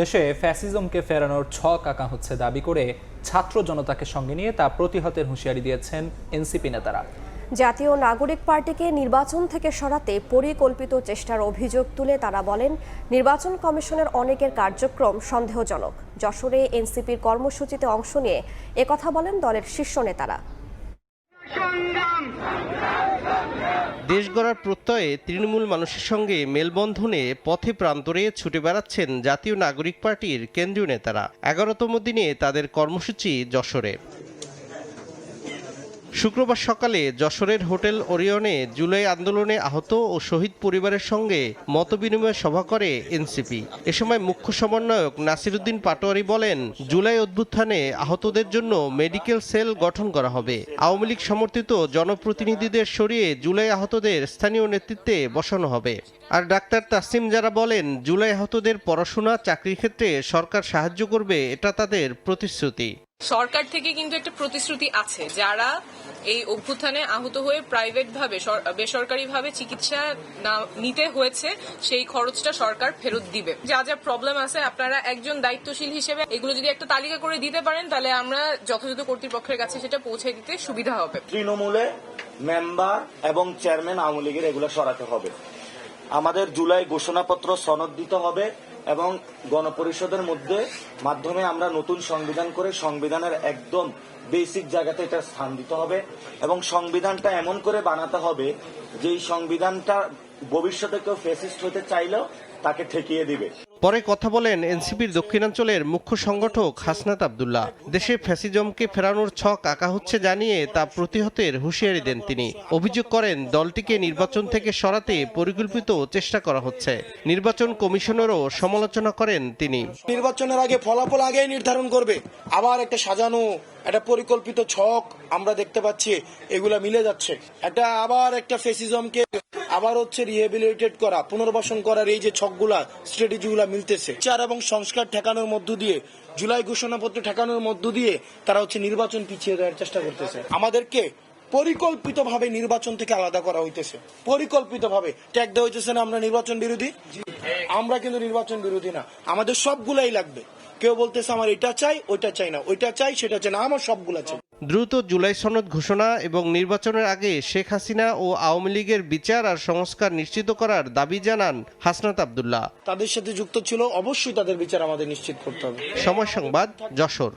দেশে ফ্যাসিজমকে ফেরানোর ছক আঁকা হচ্ছে দাবি করে ছাত্র জনতাকে সঙ্গে নিয়ে তা প্রতিহতের হুঁশিয়ারি দিয়েছেন এনসিপি নেতারা। জাতীয় নাগরিক পার্টিকে নির্বাচন থেকে সরাতে পরিকল্পিত চেষ্টার অভিযোগ তুলে তারা বলেন, নির্বাচন কমিশনের অনেকের কার্যক্রম সন্দেহজনক। যশোরে এনসিপির কর্মসূচিতে অংশ নিয়ে একথা বলেন দলের শীর্ষ নেতারা। দেশ গড়ার প্রত্যয়ে তৃণমূল মানুষের সঙ্গে মেলবন্ধনে পথে প্রান্তরে ছুটে বেড়াচ্ছেন জাতীয় নাগরিক পার্টির কেন্দ্রীয় নেতারা। এগারোতম দিনে তাদের কর্মসূচি যশোরে। শুক্রবার সকালে যশোরের হোটেল ওরিয়নে জুলাই আন্দোলনে আহত ও শহীদ পরিবারের সঙ্গে মতবিনিময় সভা করে এনসিপি। এ সময় মুখ্য সমন্বয়ক নাসিরুদ্দিন পাটোয়ারি বলেন, জুলাই অভ্যুত্থানে আহতদের জন্য মেডিকেল সেল গঠন করা হবে। আওয়ামী লীগ সমর্থিত জনপ্রতিনিধিদের সরিয়ে জুলাই আহতদের স্থানীয় নেতৃত্বে বসানো হবে। আর ডাক্তার তাসিম যারা বলেন, জুলাই আহতদের পড়াশোনা, চাকরির ক্ষেত্রে সরকার সাহায্য করবে, এটা তাদের প্রতিশ্রুতি। সরকার থেকে কিন্তু একটা প্রতিশ্রুতি আছে। যারা এই অভ্যুত্থানে আহত হয়ে প্রাইভেট ভাবে বেসরকারি ভাবে চিকিৎসা না নিতে হয়েছে, সেই খরচটা সরকার ফেরত দিবে। যা যা প্রবলেম আছে, আপনারা একজন দায়িত্বশীল হিসেবে এগুলো যদি একটা তালিকা করে দিতে পারেন, তাহলে আমরা যথাযথ কর্তৃপক্ষের কাছে সেটা পৌঁছে দিতে সুবিধা হবে। তৃণমূলে মেম্বার এবং চেয়ারম্যান আওয়ামী লীগের এগুলো সরাতে হবে। আমাদের জুলাই ঘোষণাপত্র সনদ দিতে হবে। এবং গণপরিষদের মধ্যে মাধ্যমে আমরা নতুন সংবিধান করে সংবিধানের একদম বেসিক জায়গাতে এটা স্থান দিতে হবে এবং সংবিধানটা এমন করে বানাতে হবে যে সংবিধানটা ভবিষ্যতে কেউ ফেসিস্ট হতে চাইলেও তাকে ঠেকিয়ে দিবে। পরে কথা বলেন এনসিপির দক্ষিণাঞ্চলের মুখ্য সংগঠক হাসনাত আবদুল্লাহ। দেশে ফ্যাসিজমকে ফেরানোর ছক আঁকা হচ্ছে জানিয়ে তা প্রতিহতের হুঁশিয়ারি দেন তিনি। অভিযোগ করেন, দলটিকে নির্বাচন থেকে সরাতে পরিকল্পিত চেষ্টা করা হচ্ছে। নির্বাচন কমিশনেরও সমালোচনা করেন তিনি। নির্বাচনের আগে ফলাফল আগেই নির্ধারণ করবে। আবার একটা সাজানো, একটা পরিকল্পিত ছক আমরা দেখতে পাচ্ছি, এগুলা মিলে যাচ্ছে। একটা আবার একটা ফেসিজমকে আবার হচ্ছে রিহেবিলিটেট করা, পুনর্বাসন করার এই যে ছকগুলা স্ট্র্যাটেজিগুলা মিলতেছে। চার এবং সংস্কার ঠেকানোর মধ্য দিয়ে, জুলাই ঘোষণাপত্র ঠেকানোর মধ্য দিয়ে তারা হচ্ছে নির্বাচন পিছিয়ে দেওয়ার চেষ্টা করতেছে। আমাদেরকে পরিকল্পিতভাবে নির্বাচন থেকে আলাদা করা হইতেছে। পরিকল্পিতভাবে। ট্যাগ দেওয়া হইতেছে না আমরা নির্বাচন বিরোধী? আমরা কিন্তু নির্বাচন বিরোধী না। আমাদের সবগুলাই লাগবে। কেউ বলতেছে আমার এটা চাই ওইটা চাই না ওইটা চাই সেটা চাই না আমার সবগুলো চাই। দ্রুত জুলাই সনদ ঘোষণা এবং নির্বাচনের আগে শেখ হাসিনা ও আওয়ামী লীগের বিচার আর সংস্কার নিশ্চিত করার দাবি জানান হাসনাত আবদুল্লাহ। তাদের সাথে যুক্ত ছিল অবশ্যই তাদের বিচার আমাদের নিশ্চিত করতে হবে। সময় সংবাদ যশোর।